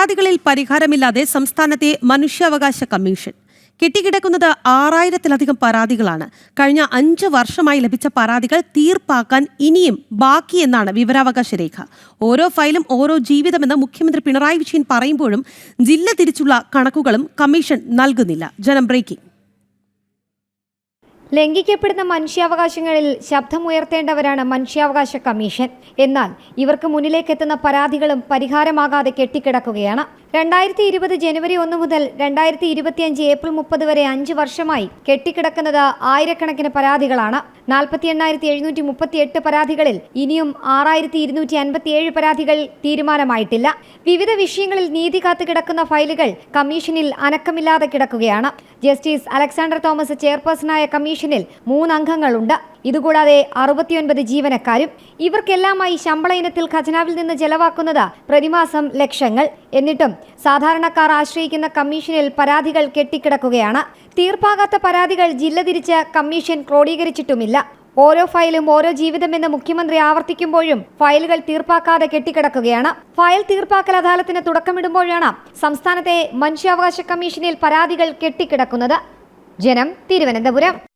പരാതികളിൽ പരിഹാരമില്ലാതെ സംസ്ഥാനത്തെ മനുഷ്യാവകാശ കമ്മീഷൻ. കെട്ടിക്കിടക്കുന്നത് ആറായിരത്തിലധികം പരാതികളാണ്. കഴിഞ്ഞ അഞ്ച് വർഷമായി ലഭിച്ച പരാതികൾ തീർപ്പാക്കാൻ ഇനിയും ബാക്കിയെന്നാണ് വിവരാവകാശ രേഖ. ഓരോ ഫയലും ഓരോ ജീവിതമെന്ന് മുഖ്യമന്ത്രി പിണറായി വിജയൻ പറയുമ്പോഴും ജില്ല തിരിച്ചുള്ള കണക്കുകളും കമ്മീഷൻ നൽകുന്നില്ല. ജനം ബ്രേക്കിംഗ്. ലംഘിക്കപ്പെടുന്ന മനുഷ്യാവകാശങ്ങളിൽ ശബ്ദമുയർത്തേണ്ടവരാണ് മനുഷ്യാവകാശ കമ്മീഷൻ. എന്നാൽ ഇവർക്ക് മുന്നിലേക്കെത്തുന്ന പരാതികളും പരിഹാരമാകാതെ കെട്ടിക്കിടക്കുകയാണ്. രണ്ടായിരത്തി ഇരുപത് ജനുവരി ഒന്ന് മുതൽ രണ്ടായിരത്തി ഇരുപത്തിയഞ്ച് ഏപ്രിൽ മുപ്പത് വരെ അഞ്ച് വർഷമായി കെട്ടിക്കിടക്കുന്നത് ആയിരക്കണക്കിന് പരാതികളാണ്. നാൽപ്പത്തി എണ്ണായിരത്തി എഴുന്നൂറ്റി മുപ്പത്തി എട്ട് പരാതികളിൽ ഇനിയും ആറായിരത്തി ഇരുന്നൂറ്റി അൻപത്തി ഏഴ് പരാതികൾ തീരുമാനമായിട്ടില്ല. വിവിധ വിഷയങ്ങളിൽ നീതി കാത്തു കിടക്കുന്ന ഫയലുകൾ കമ്മീഷനിൽ അനക്കമില്ലാതെ കിടക്കുകയാണ്. ജസ്റ്റിസ് അലക്സാണ്ടർ തോമസ് ചെയർപേഴ്സണായ കമ്മീഷനിൽ മൂന്നംഗങ്ങളുണ്ട്. ഇതുകൂടാതെ അറുപത്തിയൊൻപത് ജീവനക്കാരും ഇവർക്കെല്ലാമായി ശമ്പള ഇനത്തിൽ ഖജനാവിൽ നിന്ന് ചെലവാക്കുന്നത് പ്രതിമാസം ലക്ഷങ്ങൾ. എന്നിട്ടും സാധാരണക്കാർ ആശ്രയിക്കുന്ന കമ്മീഷനിൽ പരാതികൾ കെട്ടിക്കിടക്കുകയാണ്. തീർപ്പാകാത്ത പരാതികൾ ജില്ല തിരിച്ച് കമ്മീഷൻ ക്രോഡീകരിച്ചിട്ടുമില്ല. ഓരോ ഫയലും ഓരോ ജീവിതമെന്ന് മുഖ്യമന്ത്രി ആവർത്തിക്കുമ്പോഴും ഫയലുകൾ തീർപ്പാക്കാതെ കെട്ടിക്കിടക്കുകയാണ്. ഫയൽ തീർപ്പാക്കൽ അദാലത്തിന് തുടക്കമിടുമ്പോഴാണ് സംസ്ഥാനത്തെ മനുഷ്യാവകാശ കമ്മീഷനിൽ പരാതികൾ കെട്ടിക്കിടക്കുന്നത്. ജനം തിരുവനന്തപുരം.